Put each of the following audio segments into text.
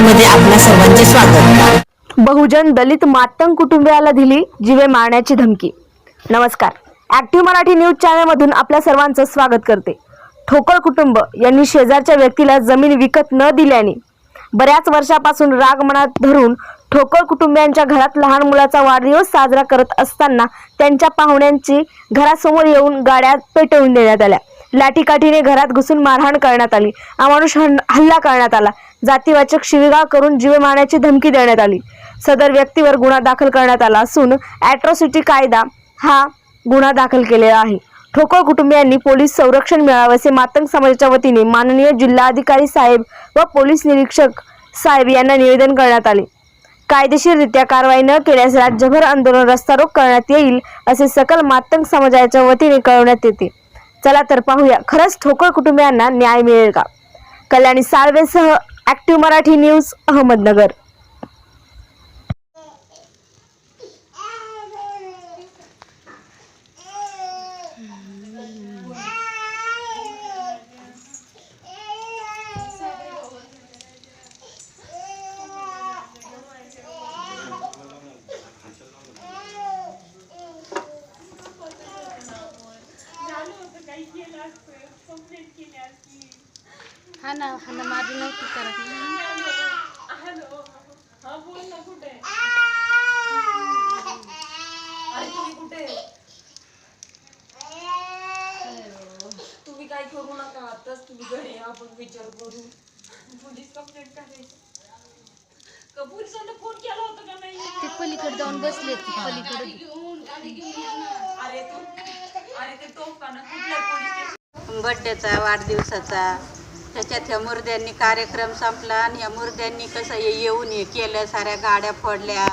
मध्ये आपल्या सर्वांचे स्वागत. बहुजन दलित मातंग कुटुंबियाला दिली जीवे मारण्याची धमकी. नमस्कार. ऍक्टिव्ह मराठी न्यूज चॅनलमधून आपल्या सर्वांचं स्वागत करते. ठोकळ कुटुंब यांनी शेजारच्या व्यक्तीला जमीन विकत न दिल्याने बऱ्याच वर्षापासून राग मनात धरून ठोकळ कुटुंबियांच्या घरात लहान मुलाचा वाढदिवस साजरा करत असताना त्यांच्या पाहुण्यांची घरासमोर येऊन गाड्या पेटवून देण्यात आल्या. लाठीकाठीने घरात घुसून मारहाण करण्यात आली. अमानुष हल्ला करण्यात आला. जातीवाचक शिवीगाळ करून जीव मारण्याची धमकी देण्यात आली. सदर व्यक्तीवर गुन्हा दाखल करण्यात आला असून ॲट्रॉसिटी कायदा हा गुन्हा दाखल केलेला आहे. ठोकळ कुटुंबियांनी पोलीस संरक्षण मिळावे असे मातंग समाजाच्या वतीने माननीय जिल्हाधिकारी साहेब व पोलीस निरीक्षक साहेब यांना निवेदन करण्यात आले. कायदेशीररित्या कारवाई न केल्यास राज्यभर आंदोलन रस्ता रोख करण्यात येईल असे सकल मातंग समाजाच्या वतीने कळवण्यात येते. चला तर पाहूया. खरंच ठोकळ कुटुंबियांना न्याय मिळेल का? कल्याणी साळवेसह ॲक्टिव्ह मराठी न्यूज अहमदनगर. हा ना हा ना माझी नव्हती करत तुम्ही काय करू नका आताच तुम्ही घरी आपण विचार करू. पोलीस कंप्लेंट करायची. का पोलिसांना फोन केला होता का नाही? ते पलीकडे जाऊन बसले ते पलीकडे. अरे तो अरे ते तोफखाना कुठल्या पोलीस बड्डेचा वाढदिवसाचा. त्याच्यात ह्या मुर्द्यांनी कार्यक्रम संपला आणि ह्या मुर्द्यांनी कसं हे येऊन हे केलं साऱ्या गाड्या फोडल्या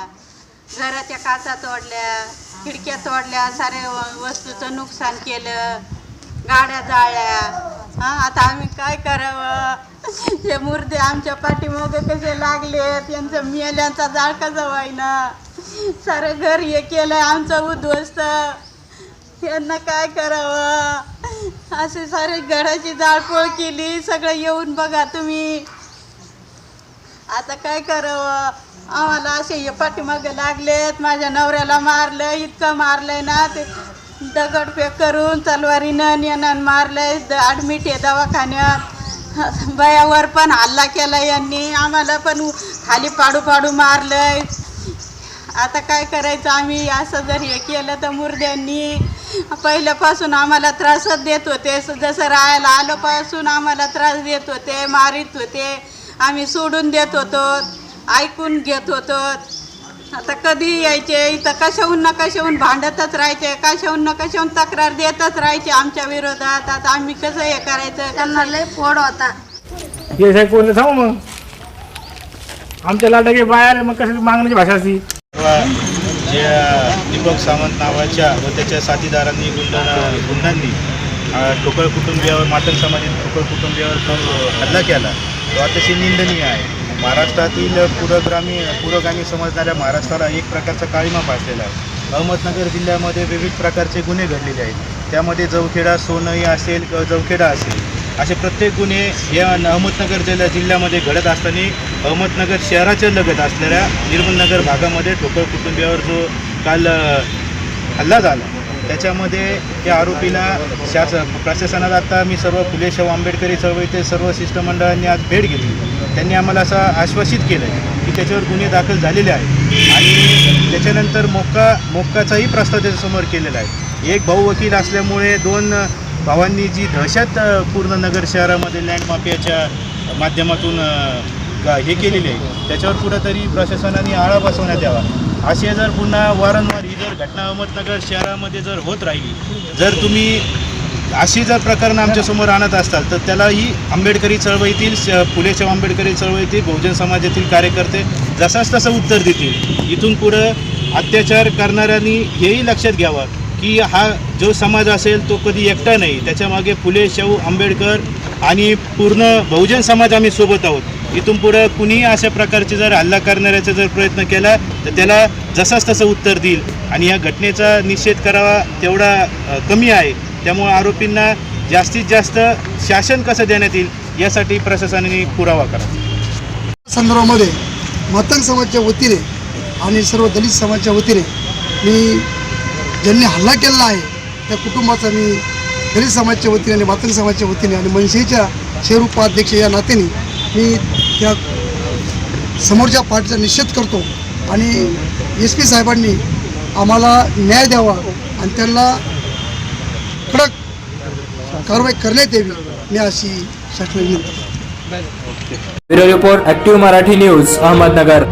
घराच्या काचा तोडल्या खिडक्या तोडल्या साऱ्या व- वस्तूचं नुकसान केलं गाड्या जाळल्या. हां आता आम्ही काय करावं? हे मुर्दे आमच्या पाठीमागे कसे लागले? त्यांचं मेल्यांचा जाळ कसा व्हायना सारं घर हे केलं आमचं उद्ध्वस्त. यांना काय करावं? असे सारे घराची जाळपोळ केली सगळं येऊन बघा तुम्ही. आता काय करावं? आम्हाला असे हे पाठीमागे लागलेत माझ्या नवऱ्याला मारलं इतकं मारलंय ना ते दगडफेक करून तलवारीनं नेणं मारलंय ॲडमिट आहे दवाखान्यात. बयावर पण हल्ला केला यांनी आम्हाला पण खाली पाडू पाडू मारलंय. आता काय करायचं आम्ही? असं जर हे केलं तर मुर्द्यांनी पहिल्यापासून आम्हाला त्रासच देत होते. जसं राहायला आलोपासून आम्हाला त्रास देत होते मारित होते. आम्ही सोडून देत होतो ऐकून घेत होतो. आता कधी यायचे? इथं कशाहून ना कशाहून भांडतच राहायचे कशाहून ना कशाहून तक्रार देतच राहायचे आमच्या विरोधात. आता आम्ही कसं हे करायचं? त्यांना लय फोड होता. हे साहेब कोणते? सांगू मग. आमच्या लाटाके बाहेर मग कशी मागण्याची भाषा असती? जे दीपक सावंत नावाच्या व त्याच्या साथीदारांनी गुंड गुंडांनी अ, ठोकळ कुटुंबियावर मातंग समाजाने ठोकळ कुटुंबियावर हल्ला केला. तो अतिशय निंदनीय आहे. महाराष्ट्रातील पुरग्रामी पुरोगामी समजणाऱ्या महाराष्ट्राला एक प्रकारचा काळीमा फासलेला आहे. अहमदनगर जिल्ह्यामध्ये विविध प्रकारचे गुन्हे घडलेले आहेत. त्यामध्ये जवखेडा सोनई असेल जवखेडा असेल असे प्रत्येक गुन्हे या अहमदनगर जिल्ह्या जिल्ह्यामध्ये घडत असताना अहमदनगर शहराच्या लगत असलेल्या निर्मलनगर भागामध्ये ठोकळ कुटुंबियावर जो काल हल्ला झाला त्याच्यामध्ये त्या आरोपीला शास प्रशासनात आता मी सर्व फुले शाहू आंबेडकरी चळवळीचे सर्व शिष्टमंडळांनी आज भेट घेतली. त्यांनी आम्हाला असं आश्वासित केलं आहे की त्याच्यावर गुन्हे दाखल झालेले आहेत. आणि त्याच्यानंतर मोक्का मोक्काचाही प्रस्ताव त्याच्यासमोर केलेला आहे. एक भाऊ वकील असल्यामुळे दोन भावांनी जी दहशत पूर्ण नगर शहरामध्ये लँड माफियाच्या माध्यमातून हे केलेली आहे. त्याच्यावर कुठंतरी प्रशासनाने आळा बसवण्यात यावा. असे जर पुन्हा वारंवार ही जर घटना अहमदनगर शहरामध्ये जर होत राहिली जर तुम्ही अशी जर प्रकरणं आमच्यासमोर आणत असताल तर त्यालाही आंबेडकरी चळवळीतील श- आंबेडकरी चळवळीतील बहुजन समाजातील कार्यकर्ते जसाच तसं उत्तर देतील. इथून पुढं अत्याचार करणाऱ्यांनी हेही लक्षात घ्यावं. की हा जो समाज असेल तो कधी एकटा नाही. त्याच्यामागे फुले शाहू आंबेडकर आणि पूर्ण बहुजन समाज आम्ही सोबत आहोत. इथून पुढं कुणीही अशा प्रकारचे जर हल्ला करणाऱ्याचा जर प्रयत्न केला तर त्याला जसाच तसं उत्तर देईल. आणि या घटनेचा निषेध करावा तेवढा कमी आहे. त्यामुळे आरोपींना जास्तीत जास्त शासन कसं देण्यात येईल यासाठी प्रशासनाने पुरावा करा. संदर्भामध्ये मतंग समाजच्या वतीने आणि सर्व दलित समाजच्या वतीने मी ज्यांनी हल्ला केलेला आहे त्या कुटुंबाचा मी दलित समाजच्या वतीने आणि मातंग समाजच्या वतीने आणि मनसेच्या शहर उपाध्यक्ष या नात्याने मी त्या समोरच्या पाठचा निषेध करतो. आणि एस पी साहेबांनी आम्हाला न्याय द्यावा आणि त्यांना कडक कारवाई करण्यात यावी मी अशी शासनाला विनंती bureau report active Marathi news Ahmednagar.